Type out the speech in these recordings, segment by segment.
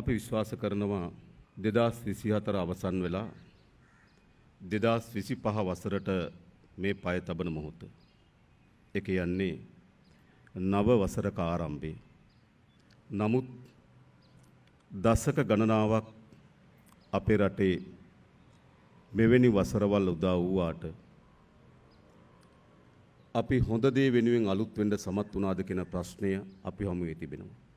අපි විශ්වාස කරනවා දෙදස් විසිහතර අවසන් වෙලා දෙදස් විසි පහ වසරට මේ පය තබන මොහොත. එක යන්නේ නව වසරක ආරම්භේ. නමුත් දසක ගණනාවක් අපේ රටේ මෙවැනි වසරවල් උදා වූවාට අපි හොඳ දේ වෙනුවෙන් අලුත් වෙන්ඩ සමත් වනාද කෙන ප්‍රශ්නය අපි හමුවේ තිබෙනවා.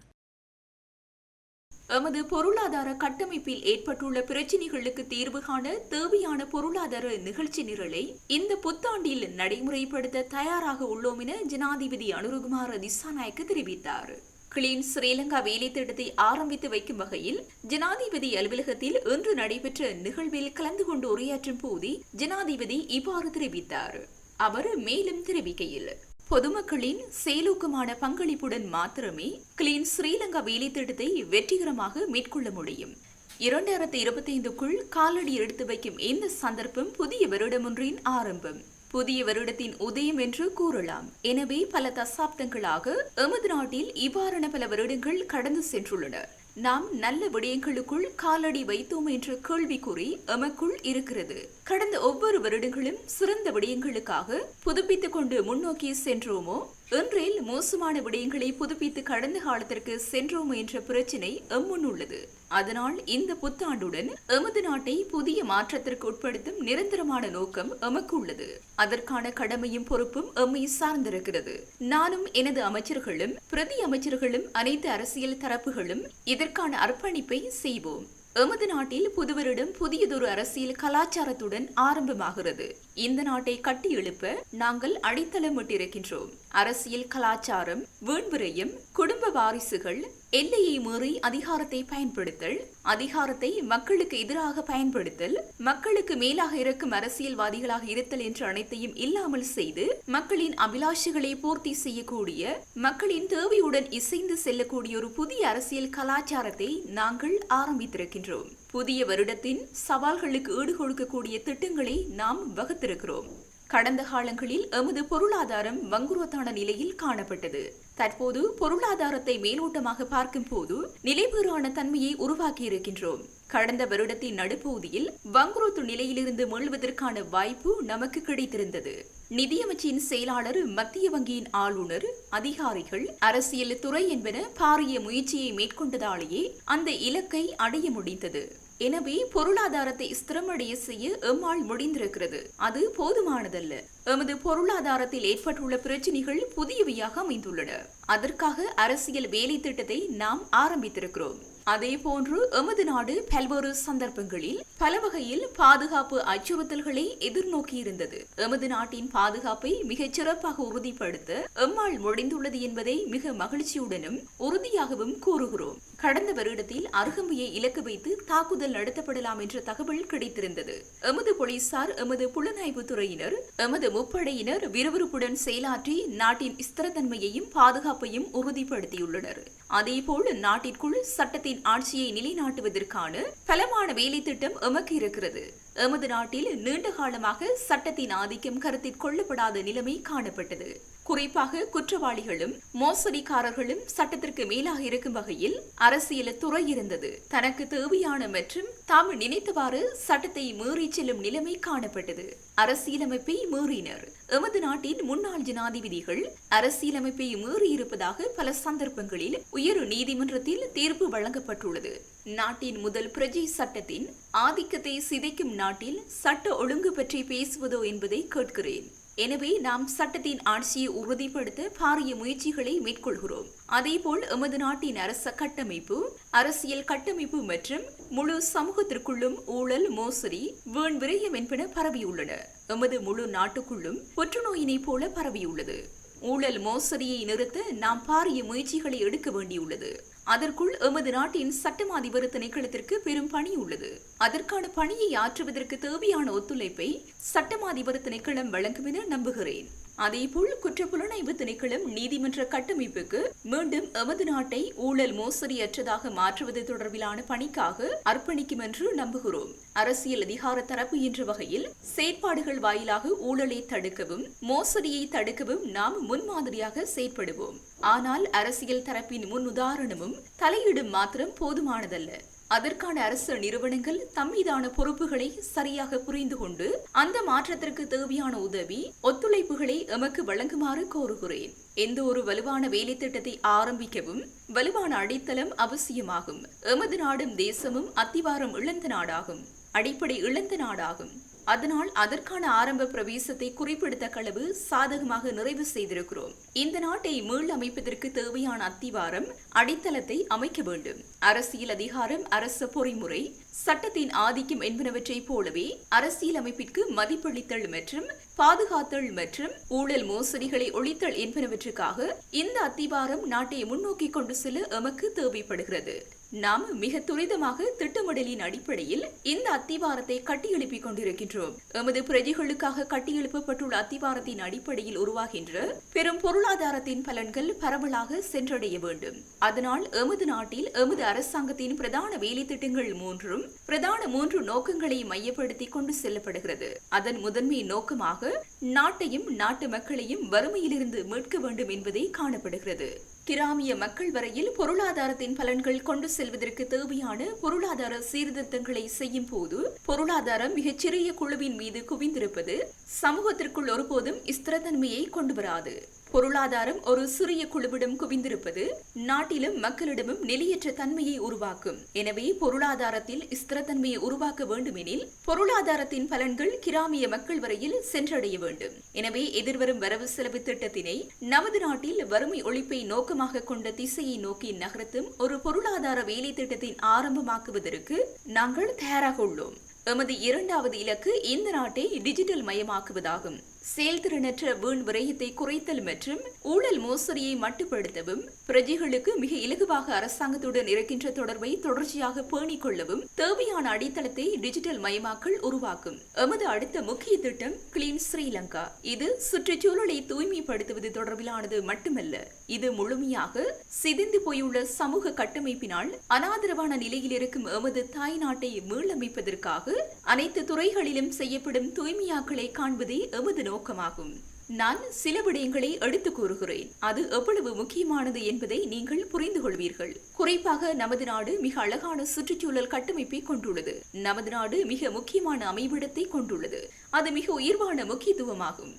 எமது பொருளாதார கட்டமைப்பில் ஏற்பட்டுள்ள பிரச்சினைகளுக்கு தீர்வு காண தேவையான பொருளாதார நிகழ்ச்சி நிரலை இந்த புத்தாண்டில் நடைமுறைப்படுத்த தயாராக உள்ளோம் என ஜனாதிபதி அனுருகுமார் திசாநாயக்க தெரிவித்தார். கிளீன் ஸ்ரீலங்கா வேலை திட்டத்தை ஆரம்பித்து வைக்கும் வகையில் ஜனாதிபதி அலுவலகத்தில் இன்று நடைபெற்ற நிகழ்வில் கலந்து கொண்டு உரையாற்றும் போது ஜனாதிபதி இவ்வாறு தெரிவித்தார். அவர் மேலும் தெரிவிக்கையில் பொதுமக்களின் செயலூக்கமான பங்களிப்புடன் மாத்திரமே கிளீன் ஸ்ரீலங்கா வேலைத்திட்டத்தை வெற்றிகரமாக மேற்கொள்ள முடியும். இரண்டாயிரத்தி இருபத்தி ஐந்துக்குள் காலடி எடுத்து வைக்கும் இந்த சந்தர்ப்பம் புதிய வருடமொன்றின் ஆரம்பம். புதிய வருடத்தின் உதயம் என்று கூறலாம். எனவே பல தசாப்தங்களாக எமது நாட்டில் இவ்வாறான பல வருடங்கள் கடந்து சென்றுள்ளன. நாம் நல்ல விடயங்களுக்குள் காலடி வைத்தோம் என்ற கேள்விக்குறி எமக்குள் இருக்கிறது. கடந்த ஒவ்வொரு வருடங்களும் சிறந்த விடயங்களுக்காக புதுப்பித்துக் கொண்டு முன்னோக்கி சென்றோமோ? இன்றில் மோசமான விடயங்களை புதுப்பித்து கடந்த காலத்திற்கு சென்றோம் என்ற பிரச்சினை எம்முன் உள்ளது. அதனால் இந்த புத்தாண்டுடன் எமது நாட்டை புதிய மாற்றத்திற்கு உட்படுத்தும் நிரந்தரமான நோக்கம் எமக்கு உள்ளது. அதற்கான கடமையும் பொறுப்பும் எம்மை சார்ந்திருக்கிறது. நானும் எனது அமைச்சர்களும் பிரதி அமைச்சர்களும் அனைத்து அரசியல் தரப்புகளும் இதற்கான அர்ப்பணிப்பை செய்வோம். எமது நாட்டில் புதுவரிடம் புதியதொரு அரசியல் கலாச்சாரத்துடன் ஆரம்பமாகிறது. இந்த நாட்டை கட்டி எழுப்ப நாங்கள் அடித்தளமிட்டிருக்கின்றோம். அரசியல் கலாச்சாரம் வீண்விரயம் குடும்ப வாரிசுகள் எல்லையை மீறி அதிகாரத்தை பயன்படுத்தல் அதிகாரத்தை மக்களுக்கு எதிராக பயன்படுத்தல் மக்களுக்கு மேலாக இருக்கும் அரசியல்வாதிகளாக இருத்தல் என்ற அனைத்தையும் இல்லாமல் செய்து மக்களின் அபிலாஷைகளை பூர்த்தி செய்யக்கூடிய மக்களின் தேவையுடன் இசைந்து செல்லக்கூடிய ஒரு புதிய அரசியல் கலாச்சாரத்தை நாங்கள் ஆரம்பித்திருக்கின்றோம். புதிய வருடத்தின் சவால்களுக்கு ஈடு கொடுக்கக்கூடிய திட்டங்களை நாம் வகுத்திருக்கிறோம். கடந்த காலங்களில் எமது பொருளாதாரம் வங்குரோத்தான நிலையில் காணப்பட்டது. தற்போது பொருளாதாரத்தை மேலோட்டமாக பார்க்கும் போது நிலைபெறான தன்மையை உருவாக்கியிருக்கின்றோம் கடந்த வருடத்தின் நடுப்பகுதியில் வங்குரோத்து நிலையிலிருந்து மீள்வதற்கான வாய்ப்பு நமக்கு கிடைத்திருந்தது. நிதியமைச்சின் செயலாளர் மத்திய வங்கியின் ஆளுநர் அதிகாரிகள் அரசியல் துறை என்பன பாரிய முயற்சியை மேற்கொண்டதாலேயே அந்த இலக்கை அடைய முடிந்தது. எனவே பொருளாதாரத்தை ஸ்திரமடைய செய்ய எம்மால் முடிந்திருக்கிறது. அது போதுமானதல்ல. எமது பொருளாதாரத்தில் ஏற்பட்டுள்ள பிரச்சினைகள் புதியவையாக அமைந்துள்ளன. அதற்காக அரசியல் வேலை திட்டத்தை நாம் ஆரம்பித்திருக்கிறோம். அதே போன்று எமது நாடு பல்வேறு சந்தர்ப்பங்களில் பல வகையில் பாதுகாப்பு அச்சுறுத்தல்களை எதிர்நோக்கியிருந்தது. எமது நாட்டின் பாதுகாப்பை மிகச் சிறப்பாக உறுதிப்படுத்த எம்மால் முடிந்துள்ளது என்பதை மிக மகிழ்ச்சியுடனும் உறுதியாகவும் கூறுகிறோம். கடந்த வருடத்தில் அருகம்பையை இலக்கு வைத்து தாக்குதல் நடத்தப்படலாம் என்ற தகவல் கிடைத்திருந்தது. எமது போலீசார் எமது புலனாய்வு துறையினர் எமது முப்படையினர் விறுவிறுப்புடன் செயலாற்றி நாட்டின் ஸ்திரத்தன்மையையும் பாதுகாப்பையும் உறுதிப்படுத்தியுள்ளனர். அதேபோல் நாட்டிற்குள் சட்டத்தின் ஆட்சியை நிலைநாட்டுவதற்கான பலமான வேலை திட்டம் எமக்கு இருக்கிறது எமது நாட்டில் நீண்ட காலமாக சட்டத்தின் ஆதிக்கம் கருத்தில் கொள்ளப்படாத நிலைமை காணப்பட்டது. குறிப்பாக குற்றவாளிகளும் மோசடிக்காரர்களும் சட்டத்திற்கு மேலாக இருக்கும் வகையில் அரசியல் துறை இருந்தது. தனக்கு தேவையான மற்றும் தாம் நினைத்தவாறு சட்டத்தை மீறி செல்லும் நிலைமை காணப்பட்டது. அரசியலமைப்பை மீறினர். எமது நாட்டின் முன்னாள் ஜனாதிபதிகள் அரசியலமைப்பை மீறியிருப்பதாக பல சந்தர்ப்பங்களில் உயர் நீதிமன்றத்தில் தீர்ப்பு வழங்கப்பட்டுள்ளது. நாட்டின் முதல் பிரஜை சட்டத்தின் ஆதிக்கத்தை சிதைக்கும் நாட்டில் சட்ட ஒழுங்கு பற்றி பேசுவதோ என்பதை கேட்கிறேன். எனவே நாம் சட்டத்தின் ஆட்சியை உறுதிப்படுத்த பாரிய முயற்சிகளை மேற்கொள்கிறோம். அதேபோல் எமது நாட்டின் அரச கட்டமைப்பு அரசியல் கட்டமைப்பு மற்றும் முழு சமூகத்திற்குள்ளும் ஊழல் மோசடி வீண் விரயம் என்பன பரவியுள்ளன. எமது முழு நாட்டுக்குள்ளும் புற்றுநோயினை போல பரவியுள்ளது. ஊழல் மோசடியை நிறுத்த நாம் பாரிய முயற்சிகளை எடுக்க வேண்டியுள்ளது. அதற்குள் எமது நாட்டின் சட்டம் அதிபர் திணைக்களத்திற்கு பெரும் பணி உள்ளது. அதற்கான பணியை ஆற்றுவதற்கு தேவையான ஒத்துழைப்பை சட்டமா அதிபர் திணைக்களம் வழங்கும் என நம்புகிறேன். அதேபோல் குற்றப்புலனாய்வு திணைக்களம் நீதிமன்ற கட்டமைப்புக்கு மீண்டும் எமது நாட்டை ஊழல் மோசடியற்றதாக மாற்றுவது தொடர்பிலான பணிக்காக அர்ப்பணிக்கும் என்று நம்புகிறோம். அரசியல் அதிகார தரப்பு என்ற வகையில் செயற்பாடுகள் வாயிலாக ஊழலை தடுக்கவும் மோசடியை தடுக்கவும் நாம் முன்மாதிரியாக செயற்படுவோம். ஆனால் அரசியல் தரப்பின் முன் உதாரணமும் தலையீடும் மாத்திரம் போதுமானதல்ல. அதற்கான அரசு நிறுவனங்கள் தம்மீதான பொறுப்புகளை சரியாக புரிந்து கொண்டு அந்த மாற்றத்திற்கு தேவையான உதவி ஒத்துழைப்புகளை எமக்கு வழங்குமாறு கோருகிறேன். எந்த ஒரு வலுவான வேலை திட்டத்தை ஆரம்பிக்கவும் வலுவான அடித்தளம் அவசியமாகும். எமது நாடும் தேசமும் அத்திவாரம் இழந்த நாடாகும். அடிப்படை இழந்த நாடாகும். அதனால் அதற்கான ஆரம்ப பிரவேசத்தை குறிப்பிடுத்த களவு சாதகமாக நிறைவு செய்திருக்கிறோம். இந்த நாட்டை மீள் அமைப்பதற்கு தேவையான அத்திவாரம் அடித்தளத்தை அமைக்க வேண்டும். அரசியல் அதிகாரம் அரச பொறிமுறை சட்டத்தின் ஆதிக்கம் என்பனவற்றைப் போலவே அரசியலமைப்பிற்கு மதிப்பளித்தல் மற்றும் பாதுகாத்தல் மற்றும் ஊழல் மோசடிகளை ஒழித்தல் என்பனவற்றுக்காக இந்த அத்திவாரம் நாட்டை முன்னோக்கி கொண்டு செல்ல எமக்கு தேவைப்படுகிறது. நாம் மிக துரிதமாக திட்டமிடலின் அடிப்படையில் இந்த அத்திவாரத்தை கட்டியெழுப்பிக் கொண்டிருக்கின்றோம். எமது பிரஜைகளுக்காக கட்டியெழுப்பப்பட்டுள்ள அத்திவாரத்தின் அடிப்படையில் உருவாகின்ற பெரும் பொருளாதாரத்தின் பலன்கள் பரவலாக சென்றடைய வேண்டும். அதனால் எமது நாட்டில் எமது அரசாங்கத்தின் பிரதான வேலை திட்டங்கள் மூன்றும் பிரதான மூன்று நோக்கங்களை மையப்படுத்தி கொண்டு செல்லப்படுகிறது. அதன் முதன்மை நோக்கமாக நாட்டையும் நாட்டு மக்களையும் வறுமையிலிருந்து மீட்க வேண்டும் என்பதே காணப்படுகிறது. கிராமிய மக்கள் வரையில் பொருளாதாரத்தின் பலன்கள் கொண்டு செல்வதற்கு தேவையான பொருளாதார சீர்திருத்தங்களை செய்யும் போது பொருளாதாரம் மிகச்சிறிய குழுவின் மீது குவிந்திருப்பது சமூகத்திற்குள் ஒருபோதும் ஸ்திரத்தன்மையை கொண்டு வராது. பொருளாதாரம் ஒரு சிறிய குழுவிடம் குவிந்திருப்பது நாட்டிலும் மக்களிடமும் நிலையற்ற தன்மையை உருவாக்கும். எனவே பொருளாதாரத்தில் ஸ்திரத்தன்மையை உருவாக்க வேண்டுமெனில் பொருளாதாரத்தின் பலன்கள் கிராமிய மக்கள் வரையில் சென்றடைய வேண்டும். எனவே எதிர்வரும் வரவு செலவு திட்டத்தினை நமது நாட்டில் வறுமை ஒழிப்பை நோக்கமாக கொண்ட திசையை நோக்கி நகர்த்தும் ஒரு பொருளாதார வேலை திட்டத்தின் ஆரம்பமாக்குவதற்கு நாங்கள் தயாராக உள்ளோம். எமது இரண்டாவது இலக்கு இந்த நாட்டை டிஜிட்டல் மயமாக்குவதாகும். செயல்திறனற்ற வீண் விரயத்தை குறைத்தல் மற்றும் ஊழல் மோசடியை மட்டுப்படுத்தவும் பிரஜைகளுக்கு மிக இலகுவாக அரசாங்கத்துடன் இருக்கின்ற தொடர்பை தொடர்ச்சியாக பேணிக் கொள்ளவும் தேவையான அடித்தளத்தை டிஜிட்டல் மயமாக்கல் உருவாக்கும். எமது அடுத்த முக்கிய திட்டம் கிளீன் ஸ்ரீலங்கா. இது சுற்றுச்சூழலை தூய்மைப்படுத்துவது தொடர்பிலானது மட்டுமல்ல இது முழுமையாக சிதைந்து போயுள்ள சமூக கட்டமைப்பினால் அனாதரவான நிலையில் இருக்கும் எமது தாய் நாட்டை மீளமைப்பதற்காக அனைத்து துறைகளிலும் செய்யப்படும் தூய்மையாக்களை காண்பதே எமது நோக்கமாகும். நான் சில விடயங்களை எடுத்து கூறுகிறேன். அது எவ்வளவு முக்கியமானது என்பதை நீங்கள் புரிந்து கொள்வீர்கள். குறிப்பாக நமது நாடு மிக அழகான சுற்றுச்சூழல் கட்டமைப்பை கொண்டுள்ளது. நமது நாடு மிக முக்கியமான அமைவிடத்தை கொண்டுள்ளது. அது மிக உயர்வான முக்கியத்துவமாகும்.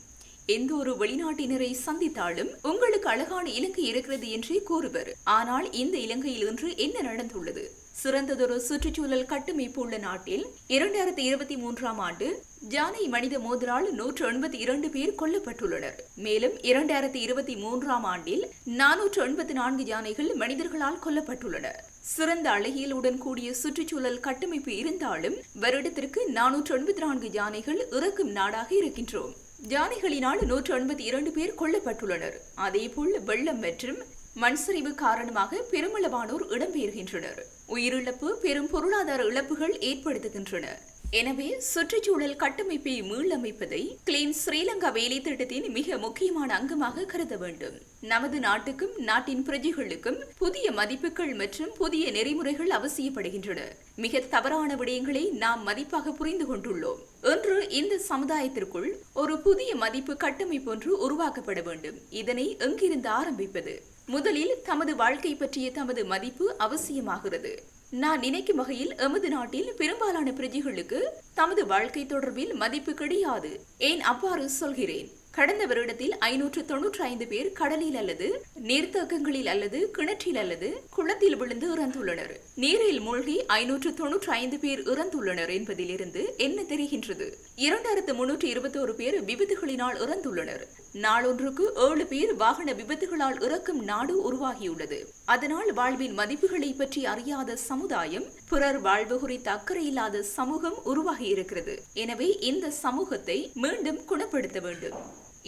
எந்த ஒரு வெளிநாட்டினரை சந்தித்தாலும் உங்களுக்கு அழகான இலங்கை இருக்கிறது என்றே கூறுவர். ஆனால் இந்த இலங்கையில் இன்று என்ன நடந்துள்ளது? சிறந்ததொரு சுற்றுச்சூழல் கட்டமைப்பு உள்ள நாட்டில் இரண்டாயிரத்தி இருபத்தி மூன்றாம் ஆண்டு ஜானை மனித மோதலால் நூற்று எண்பத்தி இரண்டு பேர் கொல்லப்பட்டுள்ளனர். மேலும் இரண்டாயிரத்தி இருபத்தி மூன்றாம் ஆண்டில் நானூற்று எண்பத்தி நான்கு யானைகள் மனிதர்களால் கொல்லப்பட்டுள்ளன. சிறந்த அழகியலுடன் கூடிய சுற்றுச்சூழல் கட்டமைப்பு இருந்தாலும் வருடத்திற்கு நானூற்று எண்பத்தி நான்கு யானைகள் இறக்கும் நாடாக இருக்கின்றோம். யானைகளினால் நூற்று எண்பத்தி இரண்டு பேர் கொல்லப்பட்டுள்ளனர். அதேபோல் வெள்ளம் மற்றும் மண் சரிவு காரணமாக பெருமளவானோர் இடம்பெயர்கின்றனர். உயிரிழப்பு பெரும் பொருளாதார இழப்புகள் ஏற்படுத்துகின்றன. எனவே சுற்றுச்சூழல் கட்டமைப்பை மீளமைப்பதை கிளீன் ஸ்ரீலங்கா வேலை திட்டத்தின் மிக முக்கியமான அங்கமாக கருத வேண்டும். நமது நாட்டுக்கும் நாட்டின் பிரஜைகளுக்கும் புதிய மதிப்புகள் மற்றும் புதிய நெறிமுறைகள் அவசியப்படுகின்றன. மிக தவறான விடயங்களை நாம் மதிப்பாக புரிந்து கொண்டுள்ளோம். இன்று இந்த சமுதாயத்திற்குள் ஒரு புதிய மதிப்பு கட்டமைப்பு ஒன்று உருவாக்கப்பட வேண்டும். இதனை எங்கிருந்து ஆரம்பிப்பது? முதலில் தமது வாழ்க்கை பற்றிய தமது மதிப்பு அவசியமாகிறது. நான் நினைக்கும் வகையில் எமது நாட்டில் பெரும்பாலான பிரஜைகளுக்கு தமது வாழ்க்கை தொடர்பில் மதிப்பு கிடையாது. ஏன் அவ்வாறு சொல்கிறேன்? கடந்த வருடத்தில் ஐநூற்று தொன்னூற்றி ஐந்து பேர் கடலில் அல்லது நீர்த்தக்கங்களில் அல்லது கிணற்றில் அல்லது குளத்தில் விழுந்து இறந்துள்ளனர். நீரில் மூழ்கி ஐநூற்று தொன்னூற்றி ஐந்து பேர் இறந்துள்ளனர் என்பதிலிருந்து என்ன தெரிகின்றது? இரண்டாயிரத்து முன்னூற்றி இருபத்தோரு பேர் விபத்துகளினால் இறந்துள்ளனர். நாளொன்றுக்கு ஏழு பேர் வாகன விபத்துகளால் இறக்கும் நாடு உருவாகியுள்ளது. அதனால் வாழ்வின் மதிப்புகளை பற்றி அறியாத சமுதாயம் பிறர் வாழ்வு குறித்த அக்கறை இல்லாத சமூகம் உருவாகி இருக்கிறது. எனவே இந்த சமூகத்தை மீண்டும் குணப்படுத்த வேண்டும்.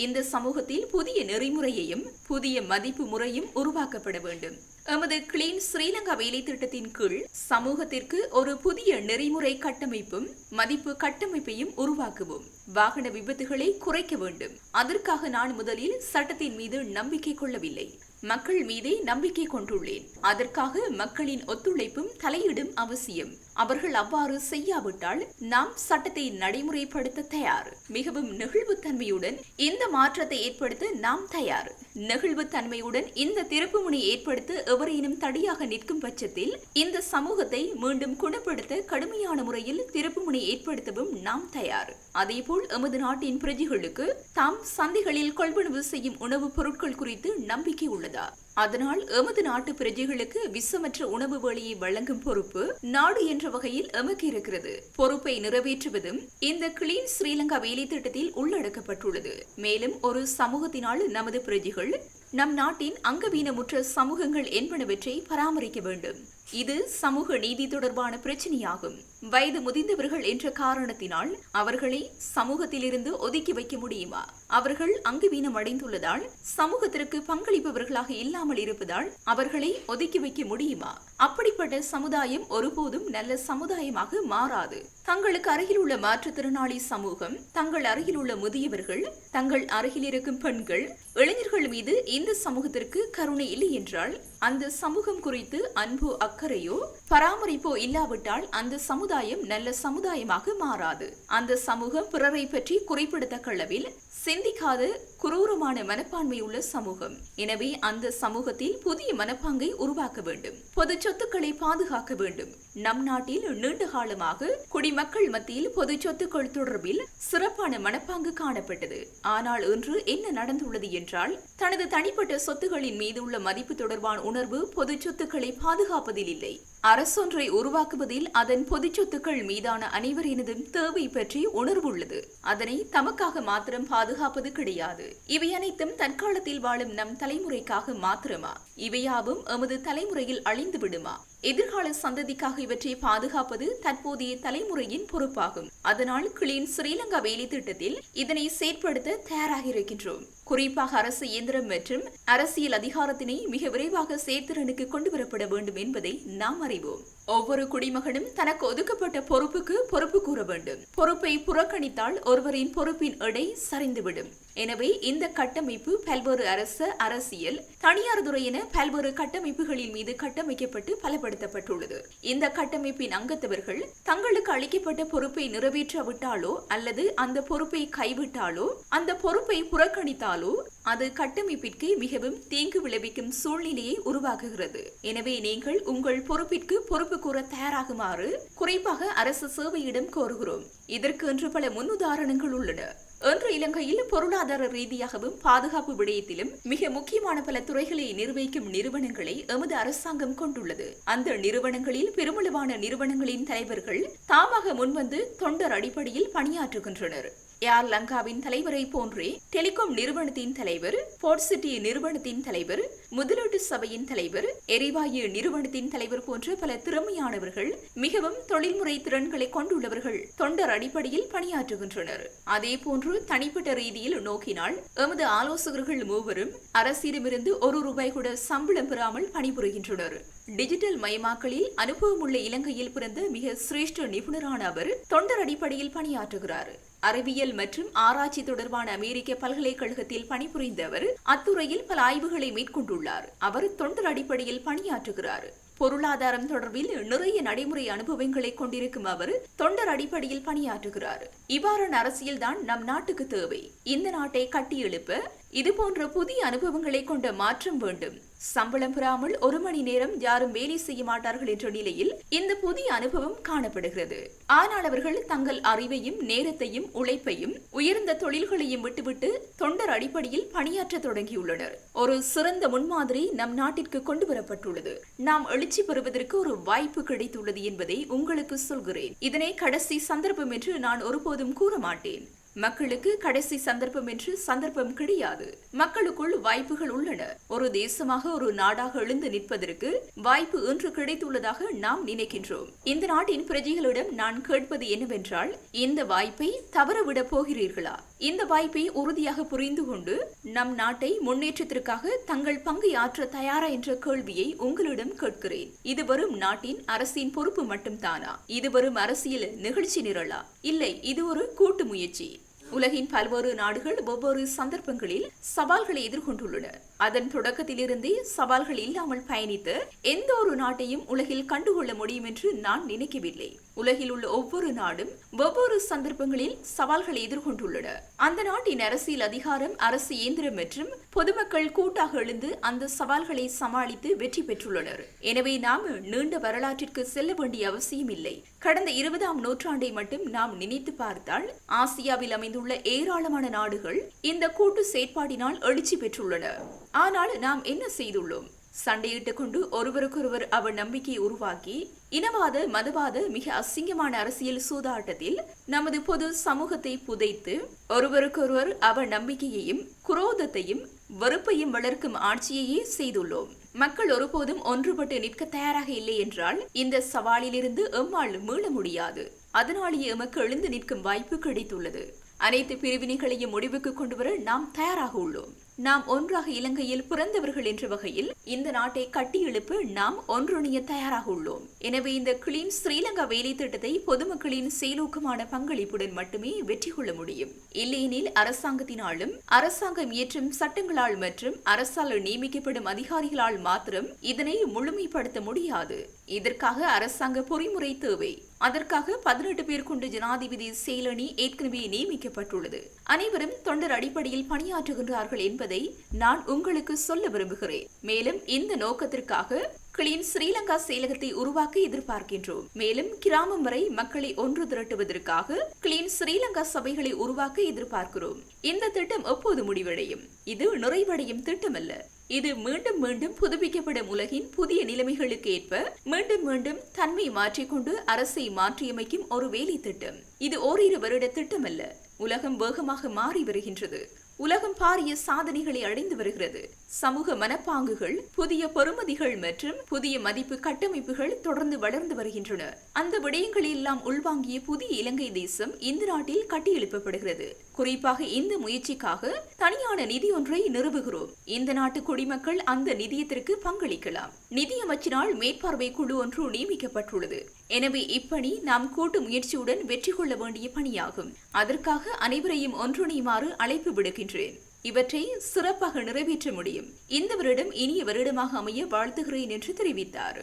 இந்த சமூகத்தில் புதிய நெறிமுறையையும் புதிய மதிப்பு முறையும் உருவாக்கப்பட வேண்டும். எமது கிளீன் ஸ்ரீலங்கா வேலை திட்டத்தின் கீழ் சமூகத்திற்கு ஒரு புதிய நெறிமுறை கட்டமைப்பும் மதிப்பு கட்டமைப்பையும் உருவாக்குவோம். வாகன விபத்துகளை குறைக்க வேண்டும். அதற்காக நான் முதலில் சட்டத்தின் மீது நம்பிக்கை கொள்ளவில்லை. மக்கள் மீதே நம்பிக்கை கொண்டுள்ளேன். அதற்காக மக்களின் ஒத்துழைப்பும் தலையீடும் அவசியம். அவர்கள் அவ்வாறு செய்யாவிட்டால் நாம் சட்டத்தை நடைமுறைப்படுத்த தயார். மிகவும் நெகிழ்வுத்தன்மையுடன் இந்த மாற்றத்தை ஏற்படுத்த நாம் தயார். நெகிழ்வுத்தன்மையுடன் இந்த திருப்புமுனை ஏற்படுத்த எவரேனும் தடியாக நிற்கும் பட்சத்தில் இந்த சமூகத்தை மீண்டும் குணப்படுத்த கடுமையான முறையில் திருப்புமுனை ஏற்படுத்தவும் நாம் தயார். அதேபோல் எமது நாட்டின் பிரஜைகளுக்கு தாம் சந்தைகளில் கொள்வனவு செய்யும் உணவுப் பொருட்கள் குறித்து நம்பிக்கை உள்ளதா? அதனால் எமது நாட்டு பிரஜைகளுக்கு விஷமற்ற உணவு வழியை வழங்கும் பொறுப்பு நாடு என்ற வகையில் எமக்கு இருக்கிறது. பொறுப்பை நிறைவேற்றுவதும் இந்த கிளீன் ஸ்ரீலங்கா வேலை திட்டத்தில் உள்ளடக்கப்பட்டுள்ளது. மேலும் ஒரு சமூகத்தினால் நமது பிரஜைகள் நம் நாட்டின் அங்கவீனமுற்ற சமூகங்கள் என்பனவற்றை பராமரிக்க வேண்டும். இது சமூக நீதி தொடர்பான பிரச்சனையாகும். வயது முதிர்ந்தவர்கள் என்ற காரணத்தினால் அவர்களை சமூகத்திலிருந்து ஒதுக்கி வைக்க முடியுமா? அவர்கள் அங்குவீனம் அடைந்துள்ளதால் சமூகத்திற்கு பங்களிப்பவர்களாக இல்லாமல் இருப்பதால் அவர்களை ஒதுக்கி வைக்க முடியுமா? அப்படிப்பட்ட சமுதாயம் ஒருபோதும் நல்ல சமுதாயமாக மாறாது. தங்களுக்கு அருகில் உள்ள மாற்றுத்திறனாளி சமூகம் தங்கள் அருகில் உள்ள முதியவர்கள் தங்கள் அருகில் இருக்கும் பெண்கள் இளைஞர்கள் மீது இந்த சமூகத்திற்கு கருணை இல்லை என்றால் அந்த சமூகம் குறித்து அன்பு அக்கறையோ பராமரிப்போ இல்லாவிட்டால் அந்த சமுதாயம் நல்ல சமுதாயமாக மாறாது. அந்த சமூகம் பிறரை பற்றி குறிப்பிடத்தக்க அளவில் சிந்திக்காத குரூரமான மனப்பான்மை உள்ள சமூகம். எனவே அந்த சமூகத்தில் புதிய மனப்பாங்கை உருவாக்க வேண்டும். பொது சொத்துக்களை பாதுகாக்க வேண்டும். நம் நாட்டில் நீண்ட காலமாக குடிமக்கள் மத்தியில் பொது சொத்துக்கள் தொடர்பில் சிறப்பான மனப்பாங்கு காணப்பட்டது. ஆனால் இன்று என்ன நடந்துள்ளது என்றால் தனது தனிப்பட்ட சொத்துகளின் மீது உள்ள மதிப்பு தொடர்பான உணர்வு பொது சொத்துக்களை பாதுகாப்பதில் இல்லை. அரசொன்றை உருவாக்குவதில் அதன் பொது சொத்துக்கள் மீதான அனைவரினதும் தேவை பற்றி உணர்வுள்ளது அதனை தமக்காக மாத்திரம் பாதுகாப்பது கிடையாது. இவை அனைத்தும் தற்காலத்தில் வாழும் நம் தலைமுறைக்காக மாத்திரமா? இவையாவும் எமது தலைமுறையில் அழிந்து விடுமா எதிர்கால சந்ததிக்காக இவற்றை பாதுகாப்பது தற்போதைய தலைமுறையின் பொறுப்பாகும். அதனால் கிளீன் ஸ்ரீலங்கா வேலை திட்டத்தில் இதனை செயற்படுத்த தயாராக இருக்கின்றோம். குறிப்பாக அரசு இயந்திரம் மற்றும் அரசியல் அதிகாரத்தினை மிக விரைவாக செயற்திறனுக்கு கொண்டு வரப்பட வேண்டும் என்பதை நாம் அறிவோம். ஒவ்வொரு குடிமகனும் தனக்கு ஒதுக்கப்பட்ட பொறுப்புக்கு பொறுப்பு கூற வேண்டும். பொறுப்பை புறக்கணித்தால் ஒருவரின் பொறுப்பின் எடை சரிந்துவிடும். எனவே இந்த கட்டமைப்பு பல்வேறு அரச அரசியல் தனியார் துறை என பல்வேறு கட்டமைப்புகளின் மீது கட்டமைக்கப்பட்டு பலப்படுத்தப்பட்டுள்ளது. இந்த கட்டமைப்பின் அங்கத்தவர்கள் தங்களுக்கு அளிக்கப்பட்ட பொறுப்பை நிறைவேற்றாவிட்டாலோ அல்லது அந்த பொறுப்பை கைவிட்டாலோ அந்த பொறுப்பை புறக்கணித்தாலோ அது கட்டமைப்பிற்கு மிகவும் தீங்கு விளைவிக்கும் சூழ்நிலையை உருவாக்குகிறது. எனவே நீங்கள் உங்கள் பொறுப்பிற்கு பொறுப்பு கூற தயாராகுமாறு குறிப்பாக அரசு சேவையிடம் கோருகிறோம். இதற்கு என்று பல முன்னுதாரணங்கள் உள்ளன. இன்று இலங்கையில் பொருளாதார ரீதியாகவும் பாதுகாப்பு விடயத்திலும் மிக முக்கியமான பல துறைகளை நிர்வகிக்கும் நிறுவனங்களை எமது அரசாங்கம் கொண்டுள்ளது. அந்த நிறுவனங்களில் பெருமளவான நிறுவனங்களின் தலைவர்கள் தாமாக முன்வந்து தொண்டர் அடிப்படையில் பணியாற்றுகின்றனர். ஏர் லங்காவின் தலைவரை போன்றே டெலிகாம் நிறுவனத்தின் தலைவர் போர்ட் சிட்டி நிறுவனத்தின் தலைவர் முதலீட்டு சபையின் தலைவர் எரிவாயு நிறுவனத்தின் தலைவர் போன்ற பல திறமையானவர்கள் மிகவும் தொழில்முறை திறன்களை கொண்டுள்ளவர்கள் தொண்டர் அடிப்படையில் பணியாற்றுகின்றனர். அதே போன்று தனிப்பட்ட ரீதியில் நோக்கினால் எமது ஆலோசகர்கள் மூவரும் அரசிடமிருந்து ஒரு ரூபாய் கூட சம்பளம் பெறாமல் பணிபுரிகின்றனர். டிஜிட்டல் மயமாக்கலில் அனுபவமுள்ள இலங்கையில் பிறந்த மிக சிரேஷ்ட நிபுணரான அவர் தொண்டர் அடிப்படையில் பணியாற்றுகிறார். அறிவியல் மற்றும் ஆராய்ச்சி தொடர்பான அமெரிக்க பல்கலைக்கழகத்தில் பணிபுரிந்த அவர் அத்துறையில் பல ஆய்வுகளை மேற்கொண்டுள்ளார். அவர் தொண்டர் அடிப்படையில் பணியாற்றுகிறார். பொருளாதாரம் தொடர்பில் நிறைய நடைமுறை அனுபவங்களை கொண்டிருக்கும் அவர் தொண்டர் அடிப்படையில் பணியாற்றுகிறார். இவ்வாறான அரசியல்தான் நம் நாட்டுக்கு தேவை. இந்த நாட்டை கட்டியெழுப்ப இதுபோன்ற புதிய அனுபவங்களை கொண்ட மாற்றம் வேண்டும். சம்பளம் பெறாமல் ஒரு மணி நேரம் யாரும் வேலை செய்ய மாட்டார்கள் என்ற நிலையில் இந்த புதிய அனுபவம் காணப்படுகிறது. ஆனால் அவர்கள் தங்கள் அறிவையும் நேரத்தையும் உழைப்பையும் உயர்ந்த தொழில்களையும் விட்டுவிட்டு தொண்டர் அடிப்படையில் பணியாற்ற தொடங்கியுள்ளனர். ஒரு சிறந்த முன்மாதிரி நம் நாட்டிற்கு கொண்டு வரப்பட்டுள்ளது. நாம் எழுச்சி பெறுவதற்கு ஒரு வாய்ப்பு கிடைத்துள்ளது என்பதை உங்களுக்கு சொல்கிறேன். இதனை கடைசி சந்தர்ப்பம் என்று நான் ஒருபோதும் கூற மாட்டேன். மக்களுக்கு கடைசி சந்தர்ப்பம் என்று சந்தர்ப்பம் கிடையாது. மக்களுக்குள் வாய்ப்புகள் உள்ளன. ஒரு தேசமாக ஒரு நாடாக எழுந்து நிற்பதற்கு வாய்ப்பு இன்று கிடைத்துள்ளதாக நாம் நினைக்கின்றோம். இந்த நாட்டின் பிரஜைகளிடம் நான் கேட்பது என்னவென்றால் இந்த வாய்ப்பை தவறவிட போகிறீர்களா? இந்த வாய்ப்பை உறுதியாக புரிந்து கொண்டு நம் நாட்டை முன்னேற்றத்திற்காக தங்கள் பங்கை ஆற்ற தயாரா என்ற கேள்வியை உங்களிடம் கேட்கிறேன். இது வரும் நாட்டின் அரசின் பொறுப்பு மட்டும்தானா? இது வரும் அரசியல் நிகழ்ச்சி நிரலா? இல்லை இது ஒரு கூட்டு முயற்சி. உலகின் பல்வேறு நாடுகள் ஒவ்வொரு சந்தர்ப்பங்களில் சவால்களை எதிர்கொண்டுள்ளன. அதன் தொடக்கத்திலிருந்தே சவால்கள் இல்லாமல் பயணித்து எந்த ஒரு நாட்டையும் உலகில் கண்டுகொள்ள முடியும் என்று நான் நினைக்கவில்லை. உலகில் உள்ள ஒவ்வொரு நாடும் ஒவ்வொரு சந்தர்ப்பங்களில் சவால்களை எதிர்கொண்டுள்ளன. அந்த நாட்டின் அரசியல் அதிகாரம் அரசு இயந்திரம் மற்றும் பொதுமக்கள் கூட்டாக எழுந்து அந்த சவால்களை சமாளித்து வெற்றி பெற்றுள்ளனர். எனவே நாம் நீண்ட வரலாற்றிற்கு செல்ல வேண்டிய அவசியம் இல்லை கடந்த இருபதாம் நூற்றாண்டை மட்டும் நாம் நினைத்து பார்த்தால் ஆசியாவில் அமைந்துள்ள ஏராளமான நாடுகள் இந்த கூட்டு செயற்பாடினால் எழுச்சி பெற்றுள்ளன. ஆனால் நாம் என்ன செய்துள்ளோம்? சண்டையிட்டுக் கொண்டு ஒருவருக்கொருவர் அவர் நம்பிக்கையை உருவாக்கி இனவாத மதவாத மிக அசிங்கமான அரசியல் சூதாட்டத்தில் நமது பொது சமூகத்தை புதைத்து ஒருவருக்கொருவர் அவர் நம்பிக்கையையும் குரோதத்தையும் வெறுப்பையும் வளர்க்கும் ஆட்சியையே செய்துள்ளோம். மக்கள் ஒருபோதும் ஒன்றுபட்டு நிற்க தயாராக இல்லை என்றால் இந்த சவாலிலிருந்து எம்மால் மீள முடியாது. அதனாலேயே எமக்கு எழுந்து நிற்கும் வாய்ப்பு கிடைத்துள்ளது. அனைத்து பிரிவினைகளையும் முடிவுக்கு கொண்டுவர நாம் தயாராக உள்ளோம். நாம் ஒன்றாக இலங்கையில் பிறந்தவர்கள் என்ற வகையில் இந்த நாட்டை கட்டியெழுப்ப நாம் ஒன்றிணைய தயாராக உள்ளோம். எனவே இந்த கிளீன் ஸ்ரீலங்கா வேலை திட்டத்தை பொதுமக்களின் செயலூக்கமான பங்களிப்புடன் மட்டுமே வெற்றி கொள்ள முடியும். இல்லையெனில் அரசாங்கத்தினாலும் அரசாங்கம் இயற்றும் சட்டங்களால் மற்றும் அரசால் நியமிக்கப்படும் அதிகாரிகளால் மாத்திரம் இதனை முழுமைப்படுத்த முடியாது. இதற்காக அரசாங்க பொறிமுறை தேவை. அதற்காக பதினெட்டு பேர் கொண்ட ஜனாதிபதி செயலணி ஏற்கனவே நியமிக்கப்பட்டுள்ளது. அனைவரும் தொண்டர் அடிப்படையில் பணியாற்றுகின்றார்கள் என்பதை நான் உங்களுக்கு சொல்ல விரும்புகிறேன். மேலும் இந்த நோக்கத்திற்காக கிளீன் ஸ்ரீலங்கா செயலகத்தை உருவாக்க எதிர்பார்க்கின்றோம். மேலும் கிராமம் வரை மக்களை ஒன்று திரட்டுவதற்காக கிளீன் ஸ்ரீலங்கா சபைகளை உருவாக்க எதிர்பார்க்கிறோம். இந்த திட்டம் எப்போது முடிவடையும்? இது நிறைவடையும் திட்டமல்ல. இது மீண்டும் மீண்டும் புதுப்பிக்கப்படும் உலகின் புதிய நிலைமைகளுக்கு ஏற்ப மீண்டும் மீண்டும் தன்மை மாற்றிக்கொண்டு அரசை மாற்றியமைக்கும் ஒரு வேலை திட்டம். இது ஓரிரு வருட திட்டமல்ல. உலகம் வேகமாக மாறி வருகின்றது. உலகம் பாரிய சாதனைகளை அடைந்து வருகிறது. சமூக மனப்பாங்குகள் புதிய பொறுமதிகள் மற்றும் புதிய மதிப்பு கட்டமைப்புகள் தொடர்ந்து வளர்ந்து வருகின்றன. அந்த விடயங்களை எல்லாம் உள்வாங்கிய புதிய இலங்கை தேசம் இந்த நாட்டில் கட்டியெழுப்பப்படுகிறது. குறிப்பாக இந்த முயற்சிக்காக தனியான நிதி ஒன்றை நிறுவுகிறோம். இந்த நாட்டு குடிமக்கள் அந்த நிதியத்திற்கு பங்களிக்கலாம். நிதியமைச்சினால் மேற்பார்வை குழு ஒன்று நியமிக்கப்பட்டுள்ளது. எனவே இப்பணி நாம் கூட்டு முயற்சியுடன் வெற்றி கொள்ள வேண்டிய பணியாகும் அதற்காக அனைவரையும் ஒன்றிணையுமாறு அழைப்பு விடுக்கின்றேன் இவற்றை சிறப்பாக நிறைவேற்ற முடியும் இந்த வருடம் இனிய வருடமாக அமைய வாழ்த்துகிறேன் என்று தெரிவித்தார்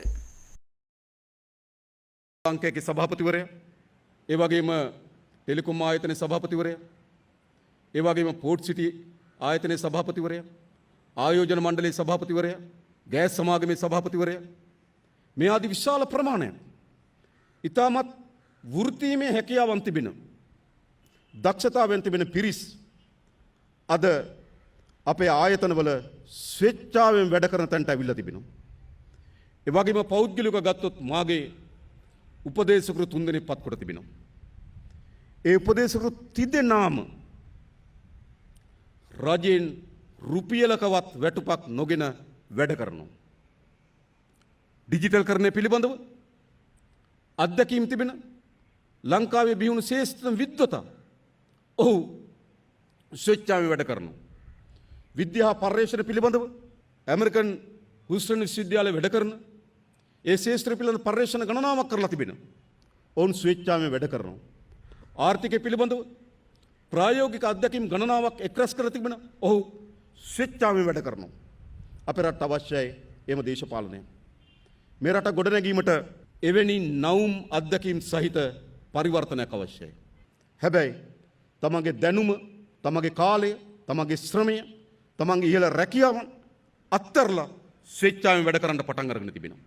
ලංකයක සභාපතිවරය ඒ වගේම ටෙලිකොම් ආයතනය සභාපතිවරය ඒ වගේම පෝට් සිටි ආයතනය සභාපතිවරය ආයෝජන මණ්ඩලේ සභාපතිවරය ගෑස් සමාගමේ සභාපතිවරය මේ ආදි විශාල ප්‍රමාණයක්. ඉතාමත් වෘත්තීමේ හැකියාවන් තිබෙන. දක්ෂතාවෙන් තිබෙන පිරිස් අද අපේ ආයතනවල ස්වෙච්චාවෙන් වැඩ කරන තැන්ට ඇවිල්ල තිබෙනවා. එවගේම පෞද්ගලික ගත්තොත් මාගේ උපදේශකරු තුන්දෙනෙ පත් කොට තිබෙනවා. ඒ උපදේශකරු තිදෙනාම රජයෙන් රුපියලකවත් වැටුපක් නොගෙන වැඩ කරනවා. ඩිජිටල් කරණය පිළිබඳව අත්දැකීම් තිබෙන ලංකාවේ බිහුණු ශේෂ්ත්‍රම විද්වතා ඔහු ස්වච්චාමි වැඩ කරනවා. විද්‍යා පර්යේෂණ පිළිබඳව ඇමරිකන් හුස්ටන් විශ්වවිද්‍යාලය වැඩ කරන ඒ ශේෂත්‍ර පිළිබඳ පර්යේෂණ ගණනාවක් කරලා තිබෙන. ඔවුන් ස්වේච්ඡාවෙන් වැඩ කරනවා. ආර්ථිකය පිළිබඳව ප්‍රායෝගික අත්දැකීම් ගණනාවක් එක්රැස් කර තිබෙන ඔහු ස්වේච්ඡාවෙන් වැඩ කරනවා. අපේ රට අවශ්‍යයි එම දේශපාලනය. මේ රට ගොඩනැගීමට එවැනි නවුම් අත්දැකීම් සහිත පරිවර්තනයක් අවශ්‍යයි. හැබැයි තමන්ගේ දැනුම තමගේ කාලය තමගේ ශ්‍රමය තමන්ගේ ඉහළ රැකියාවන් අත්තරලා ස්වේච්ඡාවෙන් වැඩ කරන්න පටන් අරගෙන තිබෙනවා.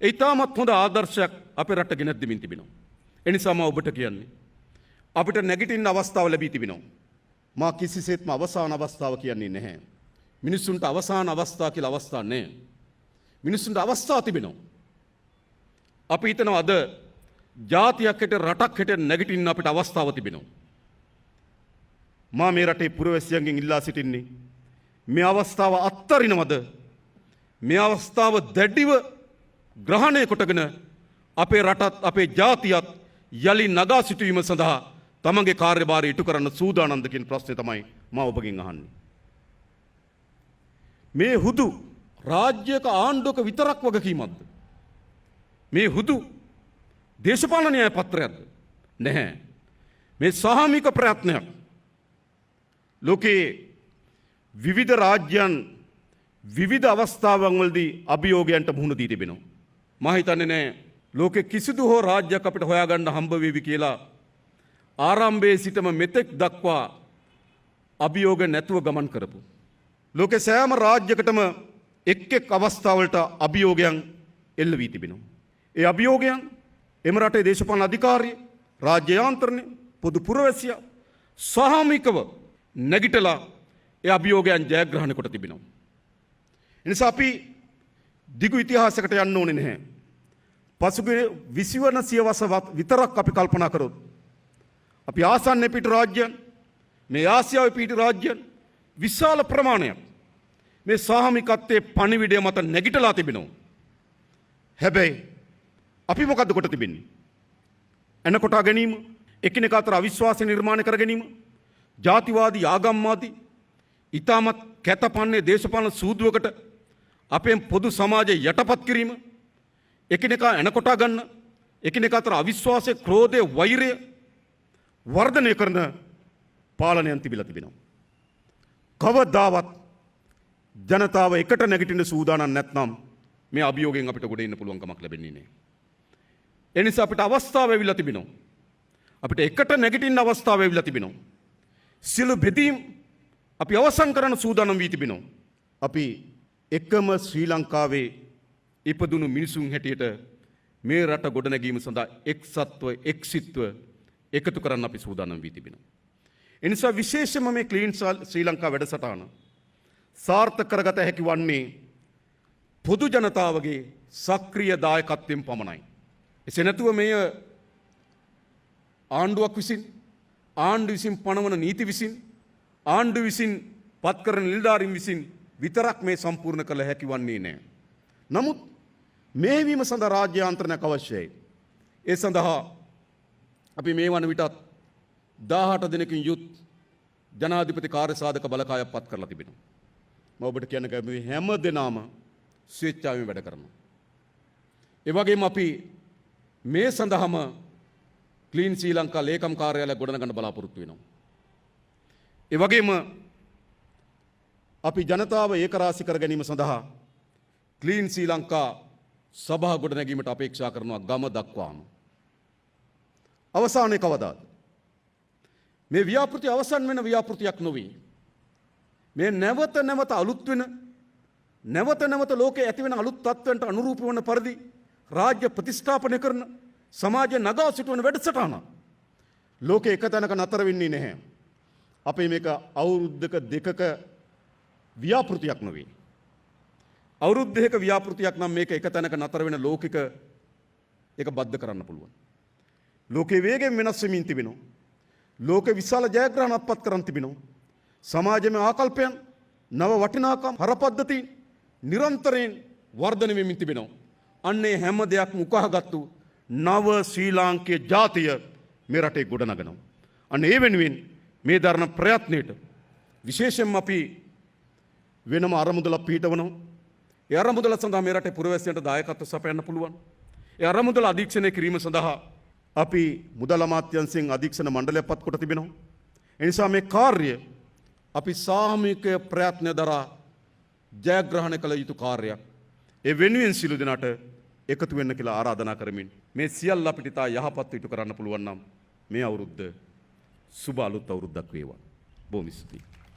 ඒ ඉතාමත් හොඳ ආදර්ශයක් අපේ රට ගෙනත් දෙමින් තිබෙනවා. එනිසා මම ඔබට කියන්නේ. අපිට නැගිටින්න අවස්ථාව ලැබී තිබෙනවා. මා කිසිසේත්ම අවසාන අවස්ථාව කියන්නේ නැහැ. මිනිස්සුන්ට අවසාන අවස්ථා කියලා අවස්ථා නැහැ. මිනිස්සුන්ට අවස්ථා තිබෙනවා. අපි හිතනවා අද ජාතියක් හිට රටක් හිට නැගිටින්න අපිට අවස්ථාව තිබෙනවා. මා මේ රටේ පුරවැසියන්ගෙන් ඉල්ලා සිටින්නේ. මේ අවස්ථාව අත්තරිනවද මේ අවස්ථාව දැඩිව ග්‍රහණය කොටගෙන අපේ රටත් අපේ ජාතියත් යළි නගා සිටුවීම සඳහා තමන්ගේ කාර්යභාරය ඉටු කරන්න සූදානන්දකින් ප්‍රශ්නය තමයි ම ඔබගින් අහන්නේ. මේ හුදු රාජ්‍යක ආණ්ඩුවක විතරක් වගකීමක්ද. මේ හුදු දේශපාලනය පත්‍රයක්ද නැහැ. මේ සාහමික ප්‍රයත්නයක් ලෝකයේ විවිධ රාජ්‍යයන් විවිධ අවස්ථාවන්වලදී අභියෝගයන්ට මුහුණ දී තිබෙනවා. මහිතන්නේ නෑ ලෝකෙ කිසිදු හෝ රාජ්‍යයක් අපිට හොයාගන්න හම්බවේවි කියලා ආරම්භයේ සිටම මෙතෙක් දක්වා අභියෝග නැතුව ගමන් කරපු. ලෝකෙ සෑම රාජ්‍යකටම එක් එක් අවස්ථාවලට අභියෝගයන් එල්ල වී තිබෙනවා. ඒ අභියෝගයන් එම රටේ දේශපාලන අධිකාරිය රාජ්‍යයාන්ත්‍රණය පොදු පුරවැසිය සාමිකව නැගිටලා ඒ අභියෝගයන් ජයග්‍රහණ කොට තිබෙනවා. එනිසා අපි දිගු ඉතිහාසකට යන්න ඕනේ නැහැ. පසුගිය විසිවන සියවසවත් විතරක් අපි කල්පනා කරොත්. අපි ආසන්න පිට රාජ්‍යයන් මේ ආසියාව පිට රාජ්‍යයන් විශාල ප්‍රමාණයක් මේ සාහමිකත්තේ පණිවිඩය මත නැගිටලා තිබෙනවා. හැබැයි අපි මොකක්ද කොට තිබෙන්නේ. එන කොටා ගැනීම එකිනෙක අතර අවිශ්වාසය නිර්මාණය කර ගැනීම ජාතිවාදී ආගම්වාදී ඉතාමත් කැතපන්නේ දේශපාලන සූදුවකට අපෙන් පොදු සමාජය යටපත් කිරීම එකිනෙකා එනකොටා ගන්න එකිනෙක අතර අවිශ්වාසය ක්‍රෝධය වෛරය වර්ධනය කරන පාලනයන් තිබිල තිබෙනවා. කවදාවත් ජනතාව එකට නැගිටින සූදානන් නැත්නම් මේ අභියෝගෙන් අපිට ගොඩ ඉන්න පුළුවන්කමක් ලැබෙන්නේ නෑ. එනිසා අපිට අවස්ථාව ඇවිල්ලා තිබෙනවා. අපිට එකට නැගිටින්න අවස්ථාව ඇවිල්ලා තිබෙනවා. සියලු බෙදීම් අපි අවසන් කරන සූදානම් වී තිබෙනවා. අපි එකම ශ්‍රී ලංකාවේ ඉපදුණු මිනිසුන් හැටියට මේ රට ගොඩනැගීම සඳහා එක්සත්ව එක්සිත්ව එකතු කරන්න අපි සූදානම් වී තිබෙනවා. එනිසා විශේෂම මේ ක්ලීන් ශ්‍රී ලංකා වැඩසටාන සාර්ථක කරගත හැකි වන්නේ පොදු ජනතාවගේ සක්‍රිය දායකත්වයෙන් පමණයි. එසේ නැතුව මෙය ආණ්ඩුවක් විසින් ආණ්ඩු විසින් පනවන නීති විසින් ආණ්ඩු විසින් පත් කරන නිල්ධාරින් විසින් විතරක් මේ සම්පූර්ණ කළ හැකි වන්නේ නෑ. නමුත් මේවීම සඳ රාජ්‍යාන්ත්‍රණයක් අවශ්‍යයි. ඒ සඳහා අපි මේ වන විටත් දාහට දෙනකින් යුත් ජනාධිපති කාර්ය සාධක බලකායක් පත් කරලා තිබෙනවා. මඔබට කියන කැමති හැම දෙනාම ස්වේච්චාවෙන් වැඩ කරනවා. එවගේම අපි මේ සඳහම කලීන් ශ්‍රී ලංකා ලේකම් කාර්යාලය ගොඩනගන්න බලාපොරොත්තු වෙනවා. එවගේම අපි ජනතාව ඒකරාශි කර ගැනීම සඳහා කලීන් ශ්‍රී ලංකා සභා ගොඩනැගීමට අපේක්ෂා කරනවා ගම දක්වාම. අවසානය කවදාද. මේ ව්‍යාපෘති අවසන් වෙන ව්‍යාපෘතියක් නොවී. මේ නැවත නැවත අලුත් වෙන නැවත නැවත ලෝක ඇතිවෙන අලුත් තත්වන්ට අනුරූප වන පරිදි රාජ්‍ය ප්‍රතිස්ථාපනය කරන සමාජ නගා සිටුවන වැඩසටාන. ලෝක එක තැනක නතර වෙන්නේ නැහැ. අපේ මේක අවුරුද්ධක දෙකක ව්‍යාපෘතියක් නොවේ. අවුරුද්ධයක ව්‍යාපෘතියක් නම් මේක එක තැනක නතර වෙන ලෝකික එක බද්ධ කරන්න පුළුවන්. ලෝකේ වේගෙන් වෙනස් වෙමින් තිබෙනවා. ලෝක විශාල ජයග්‍රහණ අත්පත් කරන් තිබෙනවා. සමාජමය ආකල්පයන් නව වටිනාකම් හරපද්ධතීන් නිරන්තරයෙන් වර්ධනය වෙමින් තිබෙනවා. අන්නේ හැම දෙයක් මුකහගත්තු නව ශ්‍රී ලාංකය ජාතිය මේ රටේ ගොඩනගනවා. අන්න ඒ වෙනුවෙන් මේ දරණ ප්‍රයත්නයට විශේෂෙන් අපි වෙනම අරමුදලක් පිහිටවනවා. ඒ අරමුදල සඳහා මේ රටේ පුරවැසියන්ට දායකත්ව සපයන්න පුළුවන්. ඒ අරමුදල අධීක්ෂණය කිරීම සඳහා අපි මුදල් අමාත්‍යංශයෙන් අධීක්ෂණ මණ්ඩලයක් පත් කොට තිබෙනවා. එනිසා මේ කාර්ය අපි සාමීකය ප්‍රයත්නය දරා ජයග්‍රහණ කළ යුතු කාර්යයක්. ඒ වෙනුවෙන් සිලු දෙනට එකතු වෙන්න කියලා ආරාධනා කරමින් මේ සියල්ල අපිට ඉතා යහපත් ඉටු කරන්න පුළුවන් නම් මේ අවුරුද්ද සුබ අලුත් අවුරුද්දක් වේවා. බොහොම ස්තුතියි.